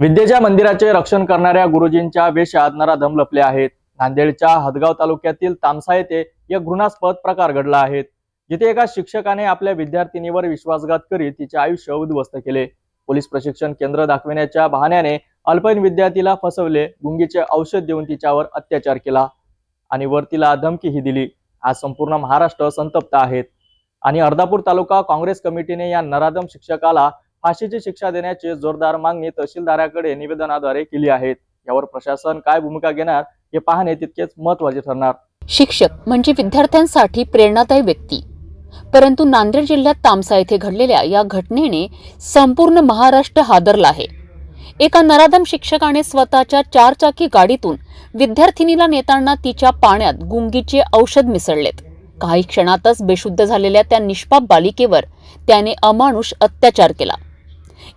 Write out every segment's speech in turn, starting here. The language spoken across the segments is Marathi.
विद्येच्या मंदिराचे रक्षण करणाऱ्या गुरुजींच्या वेशात नराधम लपले आहेत. नांदेडच्या हदगाव तालुक्यातील तामसा येथे एक घृणास्पद प्रकार घडला आहे. जिथे एका शिक्षकाने आपल्या विद्यार्थिनीवर विश्वासघात करीत तिचे आयुष्य उद्ध्वस्त केले. पोलीस प्रशिक्षण केंद्र दाखविण्याच्या बहाण्याने अल्पैन विद्यार्थीला फसवले. गुंगीचे औषध देऊन तिच्यावर अत्याचार केला आणि वर तिला धमकीही दिली. आज संपूर्ण महाराष्ट्र संतप्त आहेत. आणि अर्धापूर तालुका काँग्रेस कमिटीने या नराधम शिक्षकाला फाशीची शिक्षा देण्याची जोरदार मागणी तहसीलदाराकडे निवेदनाद्वारे केली आहे. यावर प्रशासन काय भूमिका घेणार हे पाहणे तितकेच महत्त्वाचे ठरणार. शिक्षक म्हणजे विद्यार्थ्यांसाठी प्रेरणादायी व्यक्ती. परंतु नांदेड जिल्ह्यात तामसा येथे घडलेल्या या घटनेने संपूर्ण महाराष्ट्र हादरला आहे. एका नराधम शिक्षकाने स्वतःच्या चारचाकी गाडीतून विद्यार्थिनीला नेताना तिच्या पाण्यात गुंगीचे औषध मिसळलेत. काही क्षणातच बेशुद्ध झालेल्या त्या निष्पाप बालिकेवर त्याने अमानुष अत्याचार केला.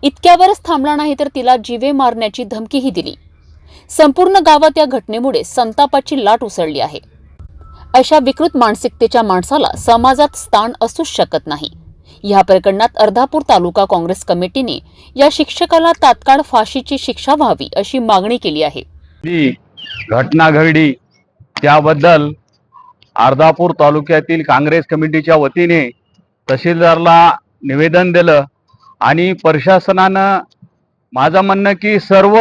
इतक्यावरच थांबला नाही तर तिला जीवे मारण्याची धमकीही दिली. संपूर्ण गावात या घटनेमुळे संतापाची लाट उसळली आहे. अशा विकृत मानसिकतेच्या माणसाला समाजात स्थान असूच शकत नाही. या प्रकरणात अर्धापूर तालुका काँग्रेस कमिटीने या शिक्षकाला तात्काळ फाशीची शिक्षा व्हावी अशी मागणी केली आहे. जी घटना घडली त्याबद्दल अर्धापूर तालुक्यातील काँग्रेस कमिटीच्या वतीने तहसीलदारला निवेदन दिलं. आणि प्रशासनानं माझं म्हणणं की सर्व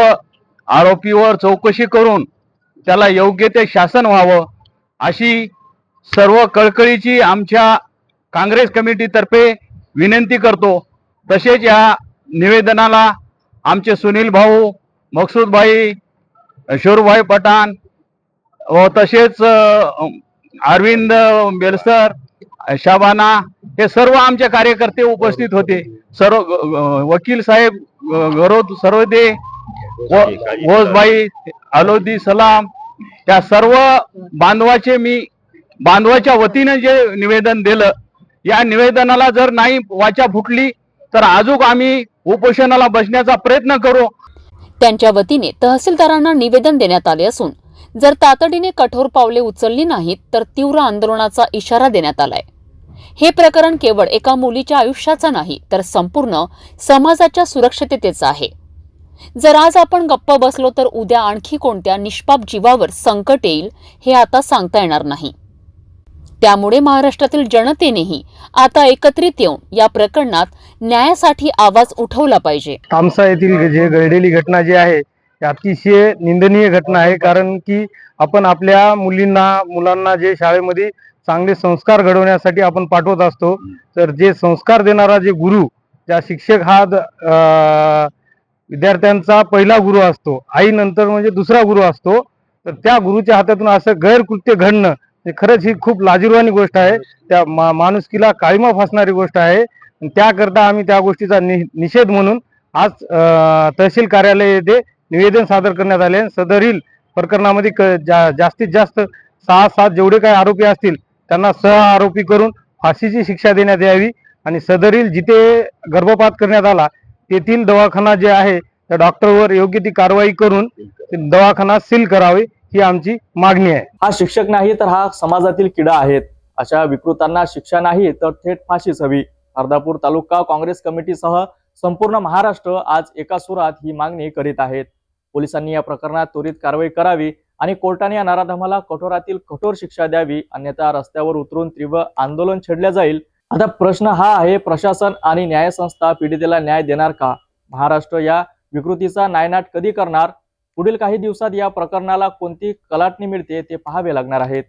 आरोपीवर चौकशी करून त्याला योग्य ते शासन व्हावं अशी सर्व कळकळीची आमच्या काँग्रेस कमिटीतर्फे विनंती करतो. तसेच या निवेदनाला आमचे सुनील भाऊ मकसूदभाई शोरूभाई पठाण व तसेच अरविंद बेलसर शाबाना हे सर्व आमचे कार्यकर्ते उपस्थित होते. सर्व वकील साहेब गरोद सर्वदे ओसबाई अलोदी सलाम त्या सर्व बांधवाचे मी बांधवाच्या वतीने जे निवेदन दिलं या निवेदनाला जर नाही वाचा फुटली तर आजूक आम्ही उपोषणाला बसण्याचा प्रयत्न करू. त्यांच्या वतीने तहसीलदारांना निवेदन देण्यात आले असून जर तातडीने कठोर पावले उचलली नाहीत तर तीव्र आंदोलनाचा इशारा देण्यात आलाय. हे प्रकरण केवळ एका मुलीच्या आयुष्याचा नाही तर संपूर्ण समाजाच्या सुरक्षिततेचं आहे. जर आज आपण गप्प बसलो तर उद्या आणखी कोणत्या निष्पाप जीवावर संकट येईल हे आता सांगता येणार नाही. त्यामुळे महाराष्ट्रातील जनतेनेही आता एकत्रित येऊन या प्रकरणात न्यायासाठी आवाज उठवला पाहिजे. तामसा येथील जे घडलेली घटना जी आहे अतिशय निंदनीय घटना आहे कारण की आपण आपल्या मुलींना मुलांना जे शाळेमध्ये चांगले संस्कार घडवण्यासाठी आपण पाठवत असतो. तर जे संस्कार देणारा जे गुरु ज्या शिक्षक हा विद्यार्थ्यांचा पहिला गुरु असतो. आई नंतर म्हणजे दुसरा गुरु असतो. तर त्या गुरुच्या हातातून असं गैरकृत्य घडणं हे खरंच ही खूप लाजीरवाणी गोष्ट आहे. त्या मा माणुसकीला काळीमा फासणारी गोष्ट आहे. त्याकरता आम्ही त्या गोष्टीचा नि निषेध म्हणून आज तहसील कार्यालय येथे निवेदन सादर करण्यात आले. सदरील प्रकरणामध्ये क जा जास्तीत जास्त सहा सात जेवढे काही आरोपी असतील त्यांना सह आरोपी करून फाशीची शिक्षा देण्यात यावी आणि सदरील जिथे गर्भपात करण्यात आला तेथील दवाखाना जे आहे त्या डॉक्टरवर योग्य ती कारवाई करून दवाखाना सील करावे ही आमची मागणी आहे. हा शिक्षक नाही तर हा समाजातील किडा आहेत. अशा विकृतांना शिक्षा नाही तर थेट फाशीच हवी. अर्धापूर तालुका काँग्रेस कमिटीसह संपूर्ण महाराष्ट्र आज एका सुरात ही मागणी करीत आहेत. पोलिसांनी या प्रकरणात त्वरित कारवाई करावी आणि कोर्टाने या नराधमाला कठोरातील कठोर शिक्षा द्यावी अन्यथा रस्त्यावर उतरून तीव्र आंदोलन छेडले जाईल. आता प्रश्न हा आहे प्रशासन आणि न्यायसंस्था पीडितेला न्याय देणार का? महाराष्ट्र या विकृतीचा नायनाट कधी करणार? पुढील काही दिवसात या प्रकरणाला कोणती कलाटणी मिळते ते पाहावे लागणार आहेत.